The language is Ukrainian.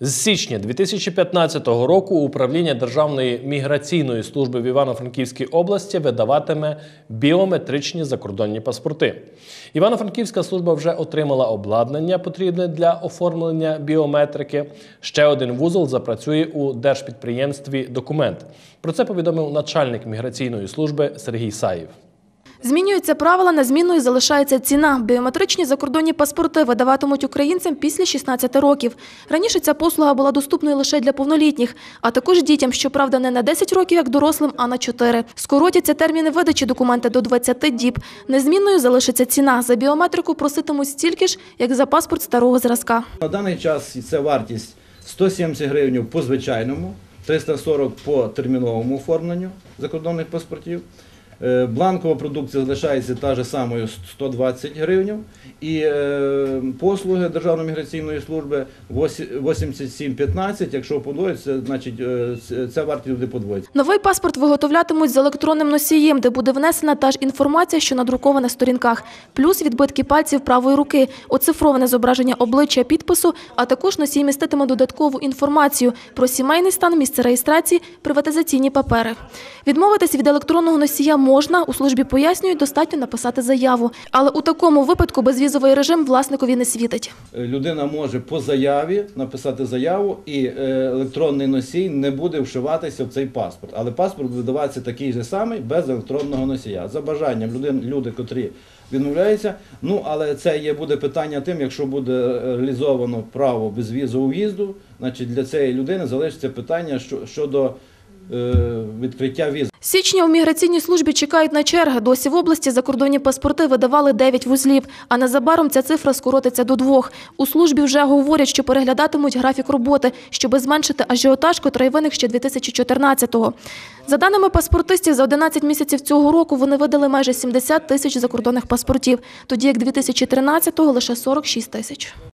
З січня 2015 року управління Державної міграційної служби в Івано-Франківській області видаватиме біометричні закордонні паспорти. Івано-Франківська служба вже отримала обладнання, потрібне для оформлення біометрики. Ще один вузол запрацює у держпідприємстві Документ. Про це повідомив начальник міграційної служби Сергій Саєв. Змінюються правила, незмінною залишається ціна. Біометричні закордонні паспорти видаватимуть українцям після 16 років. Раніше ця послуга була доступною лише для повнолітніх, а також дітям, щоправда, не на 10 років, як дорослим, а на 4. Скоротяться терміни видачі документа до 20 діб. Незмінною залишиться ціна. За біометрику проситимуть стільки ж, як за паспорт старого зразка. На даний час це вартість 170 гривень по звичайному, 340 по терміновому оформленню закордонних паспортів. Е, Бланкова продукція залишається та ж самою 120 гривень. І е, послуги Державної міграційної служби 87,15, якщо подвоїться, значить е, ця вартість буде подвоїться. Новий паспорт виготовлятимуть з електронним носієм, де буде внесена та ж інформація, що надрукована на сторінках, плюс відбитки пальців правої руки, оцифроване зображення обличчя підпису, а також носій міститиме додаткову інформацію про сімейний стан, місце реєстрації, приватизаційні папери. Відмовитись від електронного носія можна, у службі пояснюють, достатньо написати заяву. Але у такому випадку безвізовий режим власникові не світить. Е, Людина може по заяві написати заяву, і е, електронний носій не буде вшиватися в цей паспорт. Але паспорт видаватися такий же самий без електронного носія. За бажанням людин, люди, котрі відмовляються. Ну але це є буде питання тим, якщо буде реалізовано право безвізового в'їзду, значить для цієї людини залишиться питання щодо відкриття віз. Січня у міграційній службі чекають на черги. Досі в області закордонні паспорти видавали 9 вузлів, а незабаром ця цифра скоротиться до двох. У службі вже говорять, що переглядатимуть графік роботи, щоб зменшити ажіотаж, котрий виник ще 2014-го. За даними паспортистів, за 11 місяців цього року вони видали майже 70 тисяч закордонних паспортів, тоді як 2013-го лише 46 тисяч.